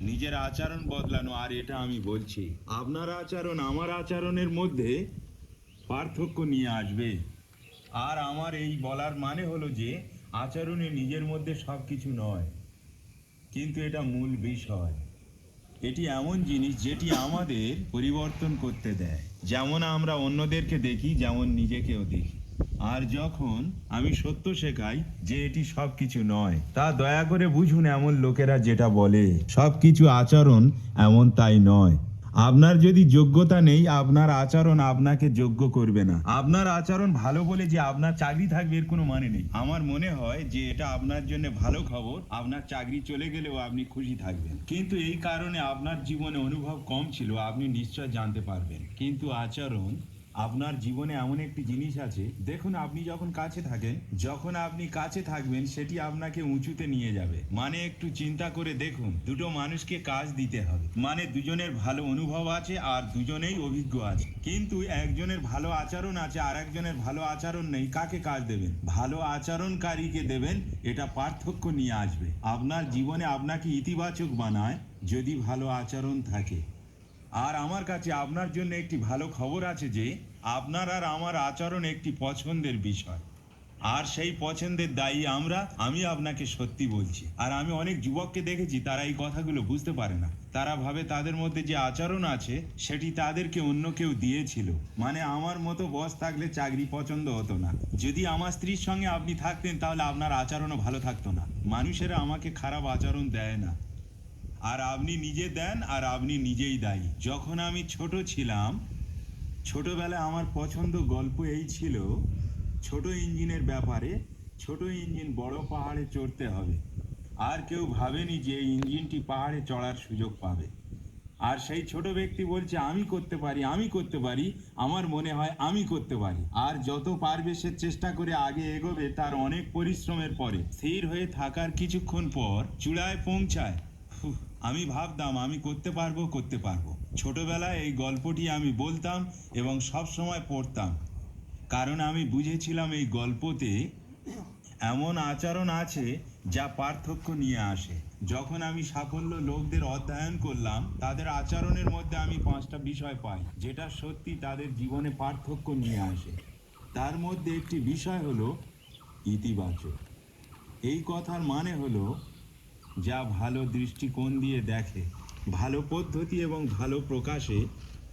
নিজের আচরণ বদলানো, আর এটা আমি বলছি, আপনার আচরণ আমার আচরণের মধ্যে পার্থক্য নিয়ে আসবে। আর আমার এই বলার মানে হলো যে আচরণে নিজের মধ্যে সব কিছু নয়, কিন্তু এটা মূল বিষয়। এটি এমন জিনিস যেটি আমাদের পরিবর্তন করতে দেয়। যেমন আমরা অন্যদেরকে দেখি, যেমন নিজেকেও দেখি। আর যখন আমি সত্য শেখাই যে এটি সব কিছু নয়, তা দয়া করে বুঝুন এমন লোকেরা যেটা বলে সব কিছু আচরণ এমন তাই নয়। আপনার যদি যোগ্যতা নেই, আপনার আচরণ আপনাকে যোগ্য করবে না। আপনার আচরণ ভালো বলে যে আপনার চাকরি থাকবে, এর কোনো মানে নেই। আমার মনে হয় যে এটা আপনার জন্য ভালো খবর, আপনার চাকরি চলে গেলেও আপনি খুশি থাকবেন। কিন্তু এই কারণে আপনার জীবনে অনুভব কম ছিল, আপনি নিশ্চয় জানতে পারবেন। কিন্তু আচরণ আপনার জীবনে এমন একটি জিনিস আছে, দেখুন আপনি যখন কাছে থাকেন, যখন আপনি কাছে থাকবেন, সেটি আপনাকে উঁচুতে নিয়ে যাবে। মানে একটু চিন্তা করে দেখুন, দুটো মানুষকে কাজ দিতে হবে। মানে দুজনের ভালো অনুভব আছে আর দুজনেই অভিজ্ঞ আছে। কিন্তু একজনের ভালো আচরণ আছে আর একজনের ভালো আচরণ নেই, কাকে কাজ দেবেন? ভালো আচরণকারীকে দেবেন, এটা পার্থক্য নিয়ে আসবে। আপনার জীবনে আপনাকে ইতিবাচক বানায় যদি ভালো আচরণ থাকে। আর আমার কাছে আপনার জন্য একটি ভালো খবর আছে যে, আপনার আর আমার আচরণ একটি পছন্দের বিষয়। আর সেই পছন্দের দায়ী আমরা, আমি আপনাকে সত্যি বলছি। আর আমি অনেক যুবককে দেখেছি, তারা এই কথাগুলো বুঝতে পারে না। তারা ভাবে তাদের মধ্যে যে আচরণ আছে, সেটি তাদেরকে অন্য কেউ দিয়েছিল। মানে আমার মতো বস থাকলে চাকরি পছন্দ হতো না। যদি আমার স্ত্রীর সঙ্গে আপনি থাকতেন, তাহলে আপনার আচরণও ভালো থাকতো না। মানুষেরা আমাকে খারাপ আচরণ দেয় না। আর আপনি নিজে দেন আর আপনি নিজেই দায়ী। যখন আমি ছোট ছিলাম, ছোটবেলায় আমার পছন্দ গল্প এই ছিল, ছোট ইঞ্জিনের ব্যাপারে, ছোট ইঞ্জিন বড় পাহাড়ে চড়তে হবে। আর কেউ ভাবেনি যে ইঞ্জিনটি পাহাড়ে চড়ার সুযোগ পাবে। আর সেই ছোট ব্যক্তি বলছে, আমি করতে পারি, আমি করতে পারি, আমার মনে হয় আমি করতে পারি। আর যত পারবে সে চেষ্টা করে আগে এগোবে তার অনেক পরিশ্রমের পরে। স্থির হয়ে থাকার কিছুক্ষণ পর চূড়ায় পৌঁছায়। আমি ভাবতাম আমি করতে পারব করতে পারব। ছোটবেলায় এই গল্পটি আমি বলতাম এবং সব সময় পড়তাম। কারণ আমি বুঝেছিলাম এই গল্পতে এমন আচরণ আছে যা পার্থক্য নিয়ে আসে। যখন আমি সাফল্য লোকদের অধ্যয়ন করলাম, তাদের আচরণের মধ্যে আমি পাঁচটা বিষয় পাই, যেটা সত্যি তাদের জীবনে পার্থক্য নিয়ে আসে। তার মধ্যে একটি বিষয় হলো ইতিবাচক। এই কথার মানে হলো যা ভালো দৃষ্টিকোণ দিয়ে দেখে, ভালো পদ্ধতি এবং ভালো প্রকাশে,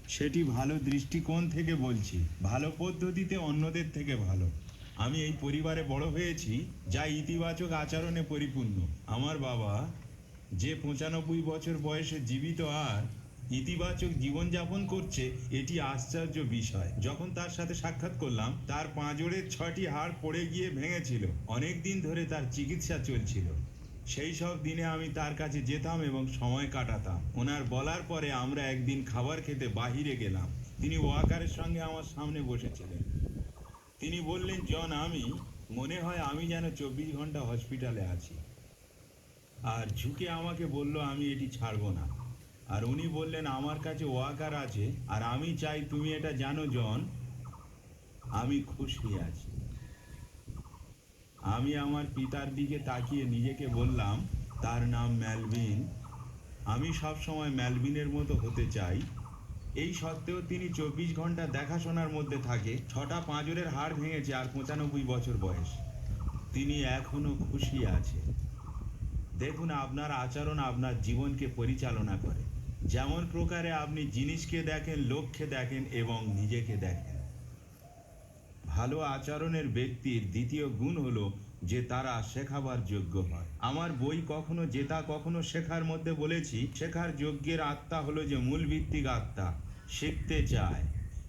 সেটি ভালো দৃষ্টিকোণ থেকে বলছি, ভালো পদ্ধতিতে অন্যদের থেকে ভালো। আমি এই পরিবারে বড় হয়েছি, যা ইতিবাচক আচরণে পরিপূর্ণ। আমার বাবা যে পঁচানব্বই বছর বয়সে জীবিত আর ইতিবাচক জীবনযাপন করছে, এটি আশ্চর্য বিষয়। যখন তার সাথে সাক্ষাৎ করলাম, তার পাঁজরের ছটি হাড় পড়ে গিয়ে ভেঙেছিল। অনেক দিন ধরে তার চিকিৎসা চলছিল। সেই সব দিনে আমি তার কাছে যেতাম এবং সময় কাটাতাম। ওনার বলার পরে আমরা একদিন খাবার খেতে বাহিরে গেলাম। তিনি ওয়াকারের সঙ্গে আমার সামনে বসেছিলেন। তিনি বললেন, জন, আমি, মনে হয় আমি যেন চব্বিশ ঘণ্টা হসপিটালে আছি। আর ঝুঁকে আমাকে বলল, আমি এটি ছাড়বো না। আর উনি বললেন, আমার কাছে ওয়াকার আছে, আর আমি চাই তুমি এটা জানো, জন, আমি খুশি আছি। আমি আমার পিতার দিকে তাকিয়ে নিজেকে বললাম, তার নাম ম্যালভিন। আমি সব সময় ম্যালভিনের মতো হতে চাই। এই সত্ত্বেও তিনি চব্বিশ ঘণ্টা দেখাশোনার মধ্যে থাকে। ছটা পাঁজরের হাড় ভেঙেছে আর পঁচানব্বই বছর বয়স। তিনি এখনও খুশি আছে। দেখুন, আপনার আচরণ আপনার জীবনকে পরিচালনা করে। যেমন প্রকারে আপনি জিনিসকে দেখেন, লোককে দেখেন এবং নিজেকে দেখেন। ভালো আচরণের ব্যক্তির দ্বিতীয় গুণ হলো যে তারা শেখাবার যোগ্য হয়। আমার বই কখনো জেতা, কখনো শেখার মধ্যে বলেছি, শেখার যোগ্যের আত্মা হলো যে মূল ভিত্তিক আত্মা, শিখতে চায়।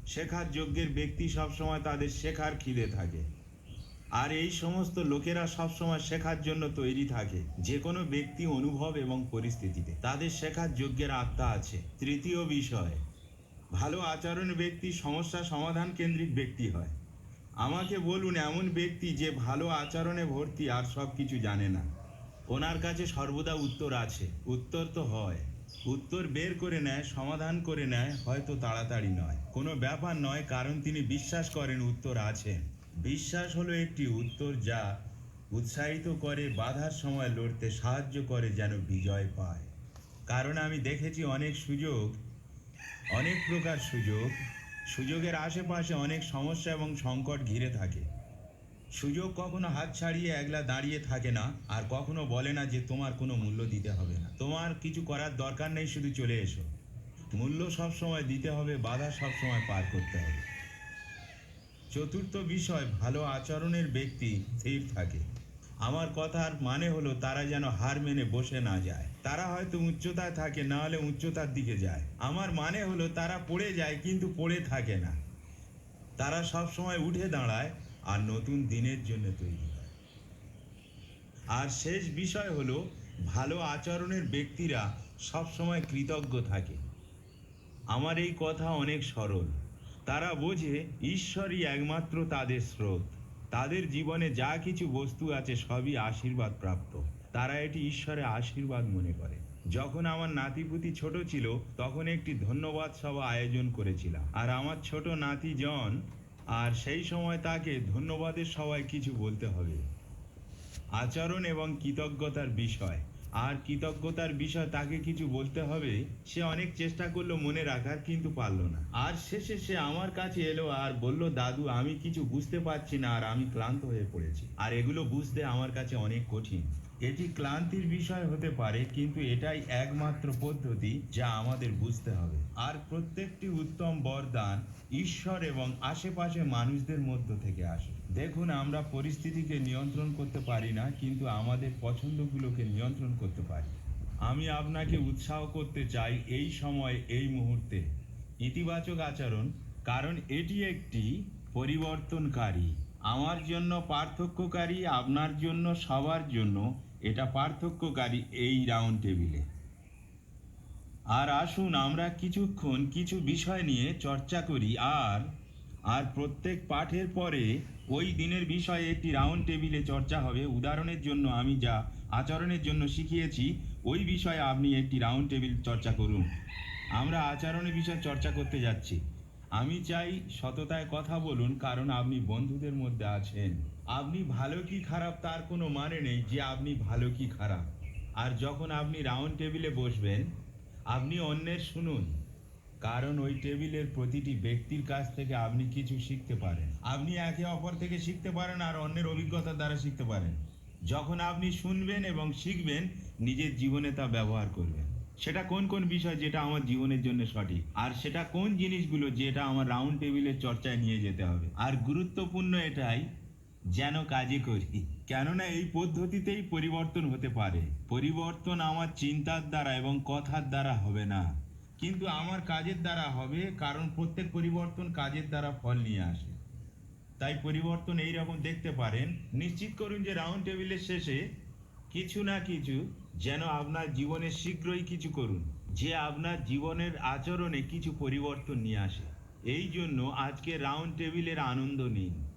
শেখার যোগ্যের ব্যক্তি সবসময় তাদের শেখার খিদে থাকে। আর এই সমস্ত লোকেরা সবসময় শেখার জন্য তৈরি থাকে, যে কোনো ব্যক্তি অনুভব এবং পরিস্থিতিতে। তাদের শেখার যোগ্যের আত্মা আছে। তৃতীয় বিষয়, ভালো আচরণ ব্যক্তি সমস্যা সমাধান কেন্দ্রিক ব্যক্তি হয়। আমাকে বলুন, এমন ব্যক্তি যে ভালো আচরণে ভর্তি আর সব কিছু জানে না। ওনার কাছে সর্বদা উত্তর আছে। উত্তর তো হয়। উত্তর বের করে নেয়, সমাধান করে নেয়, হয়তো তাড়াতাড়ি নয়। কোনো ব্যাপার নয়, কারণ তিনি বিশ্বাস করেন উত্তর আছে। বিশ্বাস হলো একটি উত্তর যা উৎসাহিত করে, বাধার সময় লড়তে সাহায্য করে, যেন বিজয় পায়। কারণ আমি দেখেছি অনেক সুযোগ, অনেক প্রকার সুযোগ সুযোগের আশেপাশে অনেক সমস্যা এবং সংকট ঘিরে থাকে। সুযোগ কখনো হাত ছাড়িয়ে একলা দাঁড়িয়ে থাকে না, আর কখনো বলে না যে তোমার কোনো মূল্য দিতে হবে না। তোমার কিছু করার দরকার নেই, শুধু চলে এসো। মূল্য সব সময় দিতে হবে, বাধা সব সময় পার করতে হবে। চতুর্থ বিষয়, ভালো আচরণের ব্যক্তি স্থির থাকে। আমার কথার মানে হলো, তারা যেন হার মেনে বসে না যায়। তারা হয়তো উচ্চতায় থাকে, না হলে উচ্চতার দিকে যায়। আমার মানে হলো তারা পড়ে যায় কিন্তু পড়ে থাকে না। তারা সব সময় উঠে দাঁড়ায় আর নতুন দিনের জন্য তৈরি হয়। আর শেষ বিষয় হলো, ভালো আচরণের ব্যক্তিরা সব সময় কৃতজ্ঞ থাকে। আমার এই কথা অনেক সরল। তারা বোঝে, ঈশ্বরই একমাত্র তাদের স্রোত। তাদের জীবনে যা কিছু বস্তু আছে সবই আশীর্বাদ প্রাপ্ত। তারা এটি ঈশ্বরের আশীর্বাদ মনে করে। যখন আমার নাতিপুতি ছোট ছিল, তখন একটি ধন্যবাদ সভা আয়োজন করেছিলাম। আর আমার ছোট নাতি জন, আর সেই সময় তাকে ধন্যবাদের সবাই কিছু বলতে হবে। আচরণ এবং কৃতজ্ঞতার বিষয়। আর কৃতজ্ঞতার বিষয় তাকে কিছু বলতে হবে, সে অনেক চেষ্টা করল মনে রাখার, কিন্তু পারল না। আর শেষে সে আমার কাছে এলো আর বলল, দাদু, আমি কিছু বুঝতে পারছি না, আর আমি ক্লান্ত হয়ে পড়েছি। আর এগুলো বুঝতে আমার কাছে অনেক কঠিন। এটি ক্লান্তির বিষয় হতে পারে, কিন্তু এটাই একমাত্র পদ্ধতি যা আমাদের বুঝতে হবে। আর প্রত্যেকটি উত্তম বরদান ঈশ্বর এবং আশেপাশে মানুষদের মধ্য থেকে আসে। দেখুন, আমরা পরিস্থিতিকে নিয়ন্ত্রণ করতে পারি না, কিন্তু আমাদের পছন্দগুলোকে নিয়ন্ত্রণ করতে পারি। আমি আপনাকে উৎসাহ করতে চাই এই সময়, এই মুহূর্তে। ইতিবাচক আচরণ, কারণ এটি একটি পরিবর্তনকারী। আমার জন্য পার্থক্যকারী, আপনার জন্য, সবার জন্য এটা পার্থক্যকারী এই রাউন্ড টেবিলে। আর আসুন আমরা কিছুক্ষণ কিছু বিষয় নিয়ে চর্চা করি, আর আর প্রত্যেক পাঠের পরে ওই দিনের বিষয়ে একটি রাউন্ড টেবিলে চর্চা হবে। উদাহরণের জন্য আমি যা আচরণের জন্য শিখিয়েছি, ওই বিষয়ে আপনি একটি রাউন্ড টেবিল চর্চা করুন। আমরা আচরণের বিষয়ে চর্চা করতে যাচ্ছি। আমি চাই সততায় কথা বলুন, কারণ আপনি বন্ধুদের মধ্যে আছেন। আপনি ভালো কি খারাপ তার কোনো মানে নেই যে আপনি ভালো কি খারাপ। আর যখন আপনি রাউন্ড টেবিলে বসবেন, আপনি অন্যের শুনুন। কারণ ওই টেবিলের প্রতিটি ব্যক্তির কাছ থেকে আপনি কিছু শিখতে পারেন। আপনি একে অপর থেকে শিখতে পারেন আর অন্যের অভিজ্ঞতার দ্বারা শিখতে পারেন। যখন আপনি শুনবেন এবং শিখবেন, নিজের জীবনে তা ব্যবহার করবেন। সেটা কোন কোন বিষয় যেটা আমার জীবনের জন্য সঠিক? আর সেটা কোন জিনিসগুলো যেটা আমার রাউন্ড টেবিলের চর্চায় নিয়ে যেতে হবে? আর গুরুত্বপূর্ণ এটাই, যেন কাজে করি। কেননা এই পদ্ধতিতেই পরিবর্তন হতে পারে। পরিবর্তন আমার চিন্তার দ্বারা এবং কথার দ্বারা হবে না। কিন্তু আমার কাজের দ্বারা হবে, কারণ প্রত্যেক পরিবর্তন কাজের দ্বারা ফল নিয়ে আসে। তাই পরিবর্তন এই রকম দেখতে পারেন। নিশ্চিত করুন যে রাউন্ড টেবিলের শেষে কিছু না কিছু যেন আপনার জীবনে শীঘ্রই কিছু করুন। যে আপনার জীবনের আচরণে কিছু পরিবর্তন নিয়ে আসে। এই জন্য আজকে রাউন্ড টেবিলের আনন্দ নিন।